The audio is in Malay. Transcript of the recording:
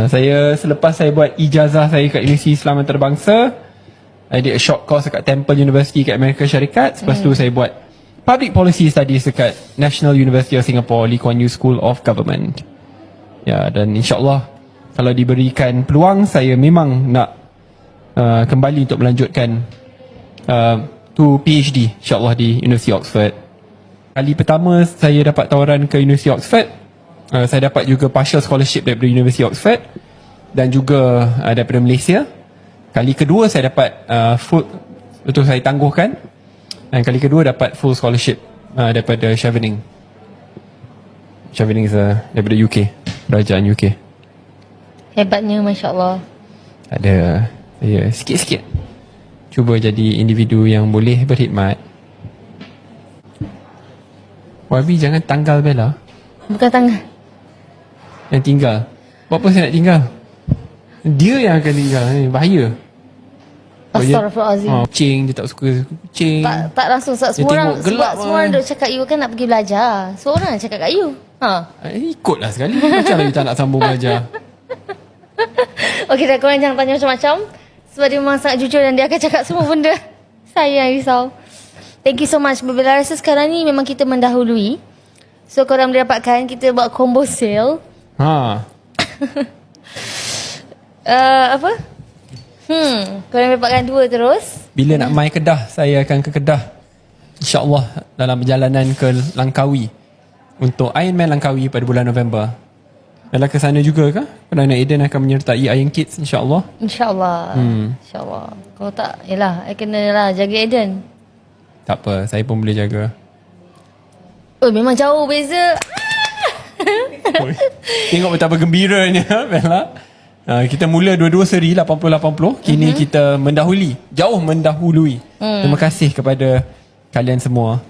Uh, saya selepas saya buat ijazah saya kat Universiti Islam Antarabangsa, I did a short course dekat Temple University kat Amerika Syarikat. Lepas tu saya buat Public Policy Studies dekat National University of Singapore, Lee Kuan Yew School of Government. Ya, dan insyaAllah kalau diberikan peluang, saya memang nak uh, kembali untuk melanjutkan uh, to PhD insyaAllah di University Oxford. Kali pertama saya dapat tawaran ke University Oxford, uh, saya dapat juga partial scholarship daripada University Oxford dan juga uh, daripada Malaysia. Kali kedua saya dapat uh, full betul saya tangguhkan dan kali kedua dapat full scholarship uh, daripada Chevening. Chevening is uh, daripada UK, kerajaan UK. Hebatnya Masya Allah Ada saya sikit-sikit cuba jadi individu yang boleh berkhidmat. Wabi jangan tanggal Bella. Bukan tangan Yang tinggal Buat apa saya nak tinggal Dia yang akan tinggal ni Bahaya Oh, ya? Astaghfirullahaladzim oh, Kucing Dia tak suka kucing tak, tak langsung sebab semua orang sebab semua orang kan. duk cakap you kan nak pergi belajar. Semua orang cakap kat you. Ha. eh, Ikutlah sekali Macam mana you tak nak sambung belajar Okey dah korang jangan tanya macam-macam sebab dia memang sangat jujur dan dia akan cakap semua benda. Saya yang risau. Thank you so much. Bila rasa sekarang ni memang kita mendahului. So korang boleh dapatkan kita buat combo sale. Ha Uh, apa? Hmm, korang boleh dapatkan dua terus. Bila nak mai Kedah Saya akan ke Kedah InsyaAllah Dalam perjalanan ke Langkawi Untuk Ironman Langkawi pada bulan November Bella ke sana juga ke? Perdana Eden akan menyertai Iron Kids insyaAllah InsyaAllah. Hmm. InsyaAllah. Kalau tak, yelah, I kena lah jaga Eden. Tak apa Saya pun boleh jaga Oh, memang jauh beza. Tengok betapa gembiranya Bella. Uh, kita mula dua-dua seri 80-80 Kini uh-huh. kita mendahului Jauh mendahului. Hmm. Terima kasih kepada kalian semua